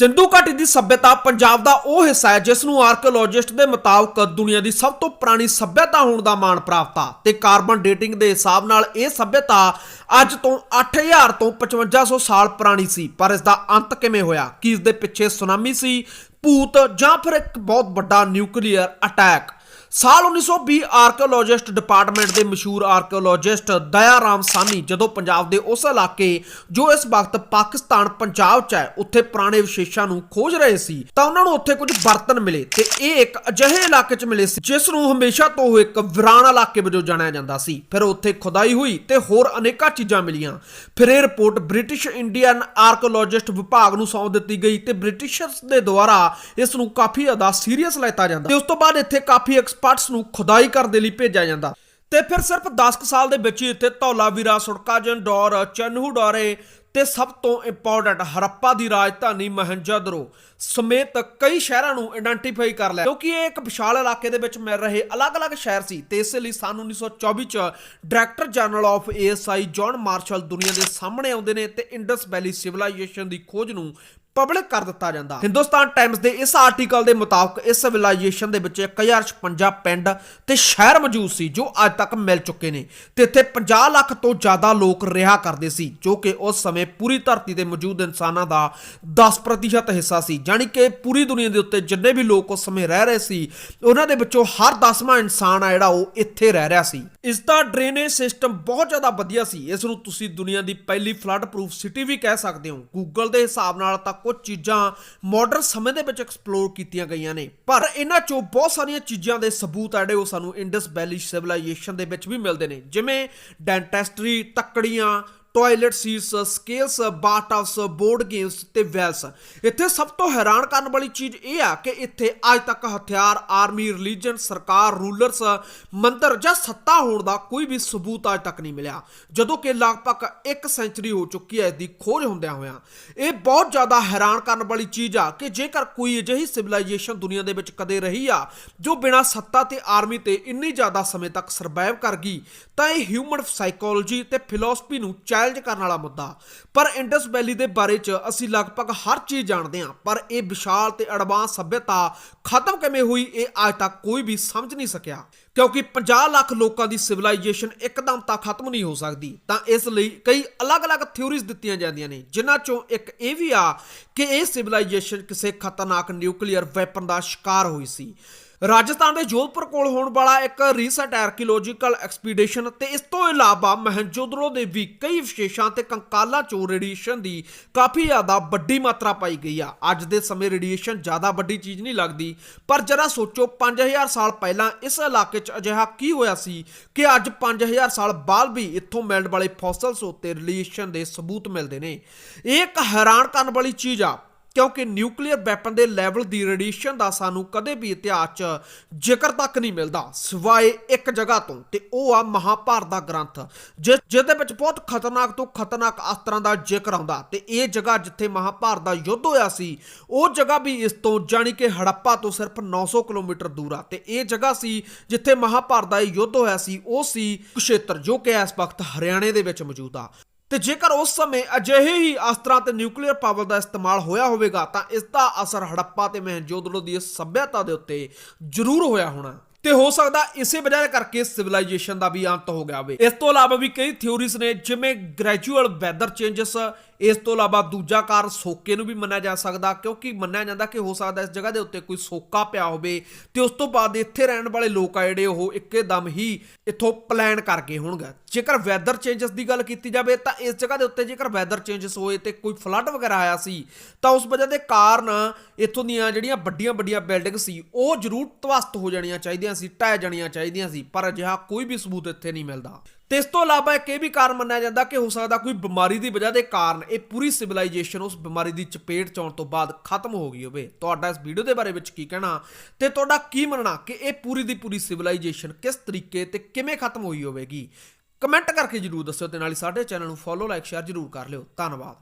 ਸਿੰਧੂ ਘਾਟੀ ਦੀ ਸੱਭਿਅਤਾ ਪੰਜਾਬ ਦਾ ਉਹ ਹਿੱਸਾ ਹੈ ਜਿਸ ਨੂੰ ਆਰਕੀਓਲੋਜਿਸਟ ਦੇ ਮੁਤਾਬਕ ਦੁਨੀਆ ਦੀ ਸਭ ਤੋਂ ਪੁਰਾਣੀ ਸੱਭਿਅਤਾ ਹੋਣ ਦਾ ਮਾਣ ਪ੍ਰਾਪਤ ਆ ਤੇ ਕਾਰਬਨ ਡੇਟਿੰਗ ਦੇ ਹਿਸਾਬ ਨਾਲ ਇਹ ਸੱਭਿਅਤਾ ਅੱਜ ਤੋਂ 8000 ਤੋਂ 5500 ਸਾਲ ਪੁਰਾਣੀ ਸੀ, ਪਰ ਇਸ ਦਾ ਅੰਤ ਕਿਵੇਂ ਹੋਇਆ? ਕੀ ਇਸ ਦੇ ਪਿੱਛੇ ਸੁਨਾਮੀ ਸੀ, ਭੂਤ ਜਾਂ ਫਿਰ ਇੱਕ ਬਹੁਤ ਵੱਡਾ ਨਿਊਕਲੀਅਰ ਅਟੈਕ? ਸਾਲ 1920 ਆਰਕੀਓਲੋਜਿਸਟ ਡਿਪਾਰਟਮੈਂਟ ਦੇ ਮਸ਼ਹੂਰ ਆਰਕੀਓਲੋਜਿਸਟ ਦਇਆ ਰਾਮ ਸਾਨੀ ਜਦੋਂ ਪੰਜਾਬ ਦੇ ਉਸ ਇਲਾਕੇ ਜੋ ਇਸ ਵਕਤ ਪਾਕਿਸਤਾਨ, ਪੰਜਾਬ 'ਚ ਹੈ, ਉੱਥੇ ਪੁਰਾਣੇ ਵਿਸ਼ੇਸ਼ਾਂ ਨੂੰ ਖੋਜ ਰਹੇ ਸੀ, ਤਾਂ ਉਹਨਾਂ ਨੂੰ ਉੱਥੇ ਕੁਝ ਬਰਤਨ ਮਿਲੇ ਤੇ ਇਹ ਇੱਕ ਅਜਿਹੇ ਇਲਾਕੇ 'ਚ ਮਿਲੇ ਸੀ ਜਿਸ ਨੂੰ ਹਮੇਸ਼ਾ ਤੋਂ ਉਹ ਇੱਕ ਵਿਰਾਨ ਇਲਾਕੇ ਵਜੋਂ ਜਾਣਿਆ ਜਾਂਦਾ ਸੀ। ਫਿਰ ਉੱਥੇ ਖੁਦਾਈ ਹੋਈ ਤੇ ਹੋਰ ਅਨੇਕਾਂ ਚੀਜ਼ਾਂ ਮਿਲੀਆਂ। ਫਿਰ ਇਹ ਰਿਪੋਰਟ ਬ੍ਰਿਟਿਸ਼ ਇੰਡੀਅਨ ਆਰਕੀਓਲੋਜਿਸਟ ਵਿਭਾਗ ਨੂੰ ਸੌਂਪ ਦਿੱਤੀ ਗਈ ਤੇ ਬ੍ਰਿਟਿਸ਼ਰਸ ਦੇ ਦੁਆਰਾ ਇਸ ਨੂੰ ਕਾਫੀ ਜ਼ਿਆਦਾ ਸੀਰੀਅਸ ਲੈਤਾ ਜਾਂਦਾ। ਤੇ ਉਸ ਤੋਂ ਬਾਅਦ ਇੱਥੇ ਕਾਫੀ ਐਕਸਪਰਟਸ ਨੂੰ ਖੁਦਾਈ ਕਰਨ ਦੇ ਲਈ ਭੇਜਿਆ ਜਾਂਦਾ। ਤੇ ਫਿਰ ਸਿਰਫ 10 ਸਾਲ ਦੇ ਵਿੱਚ ਹੀ ਇੱਥੇ ਧੌਲਾਵੀਰਾ ਸੁੜਕਾਜਨ ਡੌਰ ਚੰਨਹੂ ਡੌਰੇ ਤੇ ਸਭ ਤੋਂ ਇੰਪੋਰਟੈਂਟ ਹਰੱਪਾ ਦੀ ਰਾਜਧਾਨੀ ਮਹੰਜੋਦੜੋ ਸਮੇਤ ਕਈ ਸ਼ਹਿਰਾਂ ਨੂੰ ਆਇਡੈਂਟੀਫਾਈ ਕਰ ਲਿਆ। ਕਿਉਂਕਿ ਇਹ ਇੱਕ ਵਿਸ਼ਾਲ ਇਲਾਕੇ ਦੇ ਵਿੱਚ ਮਿਲ ਰਹੇ ਅਲੱਗ-ਅਲੱਗ ਸ਼ਹਿਰ ਸੀ ਤੇ ਇਸੇ ਲਈ ਸਨ 1924 ਚ director general of ASI John Marshall ਦੁਨੀਆ ਦੇ ਸਾਹਮਣੇ ਆਉਂਦੇ ਨੇ ਤੇ ਇੰਡਸ ਵੈਲੀ ਸਿਵਲਾਈਜੇਸ਼ਨ ਦੀ ਖੋਜ ਨੂੰ ਪਬਲਿਕ ਕਰ ਦਿੱਤਾ ਜਾਂਦਾ। ਹਿੰਦੁਸਤਾਨ ਟਾਈਮਸ ਦੇ ਇਸ ਆਰਟੀਕਲ ਦੇ ਮੁਤਾਬਕ ਇਸ ਸਿਵਲਾਈਜੇਸ਼ਨ ਦੇ ਵਿੱਚ 1056 ਪਿੰਡ ਤੇ ਸ਼ਹਿਰ ਮੌਜੂਦ ਸੀ ਜੋ ਅੱਜ ਤੱਕ ਮਿਲ ਚੁੱਕੇ ਨੇ ਤੇ ਇੱਥੇ 50 ਲੱਖ ਤੋਂ ਜ਼ਿਆਦਾ ਲੋਕ ਰਿਹਾ ਕਰਦੇ ਸੀ, ਜੋ ਕਿ ਉਸ ਸਮੇਂ ਪੂਰੀ ਧਰਤੀ ਤੇ ਮੌਜੂਦ ਇਨਸਾਨਾਂ ਦਾ 10% ਹਿੱਸਾ ਸੀ। ਜਾਣੀ ਕਿ ਪੂਰੀ ਦੁਨੀਆ ਦੇ ਉੱਤੇ ਜਿੰਨੇ ਵੀ ਲੋਕ ਉਸ ਸਮੇਂ ਰਹਿ ਰਹੇ ਸੀ, ਉਹਨਾਂ ਦੇ ਵਿੱਚੋਂ ਹਰ 10ਵਾਂ ਇਨਸਾਨ ਆ ਜਿਹੜਾ ਉਹ ਇੱਥੇ ਰਹਿ ਰਿਹਾ ਸੀ। ਇਸ ਦਾ ਡਰੇਨੇਜ ਸਿਸਟਮ ਬਹੁਤ ਜ਼ਿਆਦਾ ਵਧੀਆ ਸੀ। ਇਸ ਨੂੰ ਤੁਸੀਂ ਦੁਨੀਆ ਦੀ ਪਹਿਲੀ ਫਲੱਡ ਪ੍ਰੂਫ ਸਿਟੀ ਵੀ ਕਹਿ ਸਕਦੇ ਹੋ। ਗੂਗਲ ਦੇ ਹਿਸਾਬ ਨਾਲ ਤਾਂ ਕੁਝ ਚੀਜ਼ਾਂ ਮਾਡਰਨ ਸਮੇਂ ਦੇ ਵਿੱਚ ਐਕਸਪਲੋਰ ਕੀਤੀਆਂ ਗਈਆਂ ਨੇ। ਪਰ ਇਹਨਾਂ ਚੋਂ ਬਹੁਤ ਸਾਰੀਆਂ ਚੀਜ਼ਾਂ ਦੇ ਸਬੂਤ ਆ ਜਿਹੜੇ ਉਹ ਸਾਨੂੰ ਇੰਡਸ ਵੈਲੀ ਸਿਵਲਾਈਜੇਸ਼ਨ ਦੇ ਵਿੱਚ ਵੀ ਮਿਲਦੇ ਨੇ। ਜਿਵੇਂ ਡੈਂਟੈਸਟਰੀ ਤੱਕੜੀਆਂ ਟਾਇਲਟ ਸੀਟਸ ਸਕੇਲਸ ਬਾਟਾਸ ਬੋਰਡ ਗੇਮਸ ਤੇ ਵੈਲਸ ਇੱਥੇ ਸਭ ਤੋਂ ਹੈਰਾਨ ਕਰਨ ਵਾਲੀ ਚੀਜ਼ ਇਹ ਆ ਕਿ ਇੱਥੇ ਅੱਜ ਤੱਕ ਹਥਿਆਰ ਆਰਮੀ ਰਿਲੀਜਨ ਸਰਕਾਰ ਰੂਲਰਸ ਮੰਦਰ ਜਾਂ ਸੱਤਾ ਹੋਣ ਦਾ ਕੋਈ ਵੀ ਸਬੂਤ ਅੱਜ ਤੱਕ ਨਹੀਂ ਮਿਲਿਆ। ਜਦੋਂ ਕਿ ਲਗਭਗ 1 ਸੈਂਚਰੀ ਹੋ ਚੁੱਕੀ ਹੈ ਇਸ ਦੀ ਖੋਜ ਹੁੰਦਿਆਂ ਹੋਇਆਂ। ਇਹ ਬਹੁਤ ਜ਼ਿਆਦਾ ਹੈਰਾਨ ਕਰਨ ਵਾਲੀ ਚੀਜ਼ ਆ ਕਿ ਜੇਕਰ ਕੋਈ ਅਜਿਹੀ ਸਿਵਲਾਈਜੇਸ਼ਨ ਦੁਨੀਆ ਦੇ ਵਿੱਚ ਕਦੇ ਰਹੀ ਆ, ਜੋ ਬਿਨਾਂ ਸੱਤਾ ਤੇ ਆਰਮੀ ਤੇ ਇੰਨੀ ਜ਼ਿਆਦਾ ਸਮੇਂ ਤੱਕ ਸਰਵਾਈਵ ਕਰ ਗਈ, ਤਾਂ ਇਹ ਹਿਊਮਨ ਸਾਈਕੋਲੋਜੀ ਤੇ ਫਿਲਾਸਫੀ ਨੂੰ ਚੈਲੰਜ ਕਰਨ ਵਾਲਾ ਮੁੱਦਾ। ਪਰ ਇੰਡਸ ਵੈਲੀ ਦੇ ਬਾਰੇ ਚ ਅਸੀਂ ਲਗਭਗ ਹਰ ਚੀਜ਼ ਜਾਣਦੇ ਹਾਂ, ਪਰ ਇਹ ਵਿਸ਼ਾਲ ਤੇ ਐਡਵਾਂਸ ਸਭਿਅਤਾ ਖਤਮ ਕਿਵੇਂ ਹੋਈ ਇਹ ਅੱਜ ਤੱਕ ਕੋਈ ਵੀ ਸਮਝ ਨਹੀਂ ਸਕਿਆ। ਕਿਉਂਕਿ 50 ਲੱਖ ਲੋਕਾਂ ਦੀ ਸਿਵਲਾਈਜੇਸ਼ਨ ਇੱਕਦਮ ਤਾਂ ਖਤਮ ਨਹੀਂ ਹੋ ਸਕਦੀ। ਤਾਂ ਇਸ ਲਈ ਕਈ ਅਲੱਗ-ਅਲੱਗ ਥਿਊਰੀਜ਼ ਦਿੱਤੀਆਂ ਜਾਂਦੀਆਂ ਨੇ, ਜਿਨ੍ਹਾਂ ਚੋਂ ਇੱਕ ਇਹ ਵੀ ਆ ਕਿ ਇਹ ਸਿਵਲਾਈਜੇਸ਼ਨ ਕਿਸੇ ਖਤਰਨਾਕ ਨਿਊਕਲੀਅਰ ਵੈਪਨ ਦਾ ਸ਼ਿਕਾਰ ਹੋਈ ਸੀ। ਰਾਜਸਥਾਨ ਦੇ ਜੋਧਪੁਰ ਕੋਲ ਹੋਣ ਵਾਲਾ ਇੱਕ ਰੀਸੈਂਟ ਆਰਕੀਓਲੋਜੀਕਲ ਐਕਸਪੀਡੀਸ਼ਨ ਤੇ ਇਸ ਤੋਂ ਇਲਾਵਾ ਮਹੰਜੋਦੜੋ ਦੇ ਵੀ ਕਈ ਵਿਸ਼ੇਸ਼ਾਂ ਤੇ ਕੰਕਾਲਾਂ ਚੋਂ ਰੇਡੀਏਸ਼ਨ ਦੀ ਕਾਫੀ ਜ਼ਿਆਦਾ ਵੱਡੀ ਮਾਤਰਾ ਪਾਈ ਗਈ ਆ। ਅੱਜ ਦੇ ਸਮੇਂ ਰੇਡੀਏਸ਼ਨ ਜ਼ਿਆਦਾ ਵੱਡੀ ਚੀਜ਼ ਨਹੀਂ ਲੱਗਦੀ, ਪਰ ਜਰਾ ਸੋਚੋ 5000 ਸਾਲ ਪਹਿਲਾਂ ਇਸ ਇਲਾਕੇ 'ਚ ਅਜਿਹਾ ਕੀ ਹੋਇਆ ਸੀ ਕਿ ਅੱਜ 5000 ਸਾਲ ਬਾਅਦ ਵੀ ਇੱਥੋਂ ਮਿਲਣ ਵਾਲੇ ਫੋਸਲਸ ਉੱਤੇ ਰਿਲੇਸ਼ਨ ਦੇ ਸਬੂਤ ਮਿਲਦੇ ਨੇ। ਇਹ ਇੱਕ ਹੈਰਾਨ ਕਰਨ ਵਾਲੀ ਚੀਜ਼ ਆ। ਕਿਉਂਕਿ ਨਿਊਕਲੀਅਰ ਵੈਪਨ ਦੇ ਲੈਵਲ ਦੀ ਰੇਡੀਏਸ਼ਨ ਦਾ ਸਾਨੂੰ ਕਦੇ ਵੀ ਇਤਿਹਾਸ 'ਚ ਜ਼ਿਕਰ ਤੱਕ ਨਹੀਂ ਮਿਲਦਾ। ਸਿਵਾਏ ਇੱਕ ਜਗ੍ਹਾ ਤੋਂ ਤੇ ਉਹ ਆ ਮਹਾਭਾਰਤ ਦਾ ਗ੍ਰੰਥ, ਜਿ- ਜਿਹਦੇ ਵਿੱਚ ਬਹੁਤ ਖਤਰਨਾਕ ਤੋਂ ਖਤਰਨਾਕ ਅਸਤਰਾਂ ਦਾ ਜ਼ਿਕਰ ਆਉਂਦਾ। ਤੇ ਇਹ ਜਗ੍ਹਾ ਜਿੱਥੇ ਮਹਾਭਾਰਤ ਦਾ ਯੁੱਧ ਹੋਇਆ ਸੀ, ਉਹ ਜਗ੍ਹਾ ਵੀ ਇਸ ਤੋਂ ਜਾਣੀ ਕਿ ਹੜੱਪਾ ਤੋਂ ਸਿਰਫ 900 ਕਿਲੋਮੀਟਰ ਦੂਰ ਆ। ਤੇ ਇਹ ਜਗ੍ਹਾ ਸੀ ਜਿੱਥੇ ਮਹਾਭਾਰਤ ਦਾ ਯੁੱਧ ਹੋਇਆ ਸੀ, ਉਹ ਸੀ ਕੁਸ਼ੇਤਰ, ਜੋ ਕਿ ਇਸ ਵਕਤ ਹਰਿਆਣੇ ਦੇ ਵਿੱਚ ਮੌਜੂਦ ਆ। ਤੇ ਜੇਕਰ ਉਸ ਸਮੇਂ ਅਜਿਹੇ ਹੀ ਅਸਤਰਾਂ ਤੇ ਨਿਊਕਲੀਅਰ ਪਾਵਰ ਦਾ ਇਸਤੇਮਾਲ ਹੋਇਆ ਹੋਵੇਗਾ, ਤਾਂ ਇਸ ਦਾ ਅਸਰ ਹੜੱਪਾ ਤੇ ਮਹੰਜੋਦੜੋ ਦੀ ਇਸ ਸੱਭਿਅਤਾ ਦੇ ਉੱਤੇ ਜ਼ਰੂਰ ਹੋਇਆ ਹੋਣਾ। ਤੇ ਹੋ ਸਕਦਾ ਇਸੇ ਵਜ੍ਹਾ ਕਰਕੇ ਸਿਵਲਾਈਜੇਸ਼ਨ ਦਾ ਵੀ ਅੰਤ ਹੋ ਗਿਆ ਹੋਵੇ। ਇਸ ਤੋਂ ਇਲਾਵਾ ਵੀ ਕਈ ਥਿਊਰੀਜ਼ ਨੇ, ਜਿਵੇਂ ਗ੍ਰੈਜੂਅਲ ਵੈਦਰ ਚੇਂਜਸ ਇਸ ਤੋਂ ਇਲਾਵਾ ਦੂਜਾ ਕਾਰਨ ਸੋਕੇ ਨੂੰ ਵੀ ਮੰਨਿਆ ਜਾ ਸਕਦਾ, ਕਿਉਂਕਿ ਮੰਨਿਆ ਜਾਂਦਾ ਕਿ ਹੋ ਸਕਦਾ ਇਸ ਜਗ੍ਹਾ ਦੇ ਉੱਤੇ ਕੋਈ ਸੋਕਾ ਪਿਆ ਹੋਵੇ ਤੇ ਉਸ ਤੋਂ ਬਾਅਦ ਇੱਥੇ ਰਹਿਣ ਵਾਲੇ ਲੋਕ ਆ ਜਿਹੜੇ ਉਹ ਇੱਕਦਮ ਹੀ ਇੱਥੋਂ ਪਲਾਨ ਕਰ ਗਏ ਹੋਣਗੇ। ਜੇਕਰ ਵੈਦਰ ਚੇਂਜਸ ਦੀ ਗੱਲ ਕੀਤੀ ਜਾਵੇ, ਤਾਂ ਇਸ ਜਗ੍ਹਾ ਦੇ ਉੱਤੇ ਜੇਕਰ ਵੈਦਰ ਚੇਂਜਸ ਹੋਏ ਤੇ ਕੋਈ ਫਲੱਡ ਵਗੈਰਾ ਆਇਆ ਸੀ, ਤਾਂ ਉਸ ਵਜ੍ਹਾ ਦੇ ਕਾਰਨ ਇੱਥੋਂ ਦੀਆਂ ਜਿਹੜੀਆਂ ਵੱਡੀਆਂ ਵੱਡੀਆਂ ਬਿਲਡਿੰਗ ਸੀ, ਉਹ ਜ਼ਰੂਰ ਤਵਸਤ ਹੋ ਜਾਣੀਆਂ ਚਾਹੀਦੀਆਂ ਸੀ ਢਹਿ ਜਾਣੀਆਂ ਚਾਹੀਦੀਆਂ ਸੀ, ਪਰ ਅਜਿਹਾ ਕੋਈ ਵੀ ਸਬੂਤ ਇੱਥੇ ਨਹੀਂ ਮਿਲਦਾ। ਤੇ ਇਸ ਤੋਂ ਇਲਾਵਾ ਇੱਕ ਇਹ ਵੀ ਕਾਰਨ ਮੰਨਿਆ ਜਾਂਦਾ ਕਿ ਹੋ ਸਕਦਾ ਕੋਈ ਬਿਮਾਰੀ ਦੀ ਵਜ੍ਹਾ ਦੇ ਕਾਰਨ ਇਹ ਪੂਰੀ ਸਿਵਲਾਈਜੇਸ਼ਨ ਉਸ ਬਿਮਾਰੀ ਦੀ ਚਪੇਟ ਚ ਆਉਣ ਤੋਂ ਬਾਅਦ ਖਤਮ ਹੋ ਗਈ ਹੋਵੇ। ਤੁਹਾਡਾ ਇਸ ਵੀਡੀਓ ਦੇ ਬਾਰੇ ਵਿੱਚ ਕੀ ਕਹਿਣਾ? ਤੇ ਤੁਹਾਡਾ ਕੀ ਮੰਨਣਾ ਕਿ ਇਹ ਪੂਰੀ ਦੀ ਪੂਰੀ ਸਿਵਲਾਈਜੇਸ਼ਨ ਕਿਸ ਤਰੀਕੇ ਤੇ ਕਿਵੇਂ ਖਤਮ ਹੋਈ ਹੋਵੇਗੀ? ਕਮੈਂਟ ਕਰਕੇ ਜਰੂਰ ਦੱਸਿਓ ਤੇ ਨਾਲ ਹੀ ਸਾਡੇ ਚੈਨਲ ਨੂੰ ਫੋਲੋ ਲਾਈਕ ਸ਼ੇਅਰ ਜਰੂਰ ਕਰ ਲਿਓ। ਧੰਨਵਾਦ।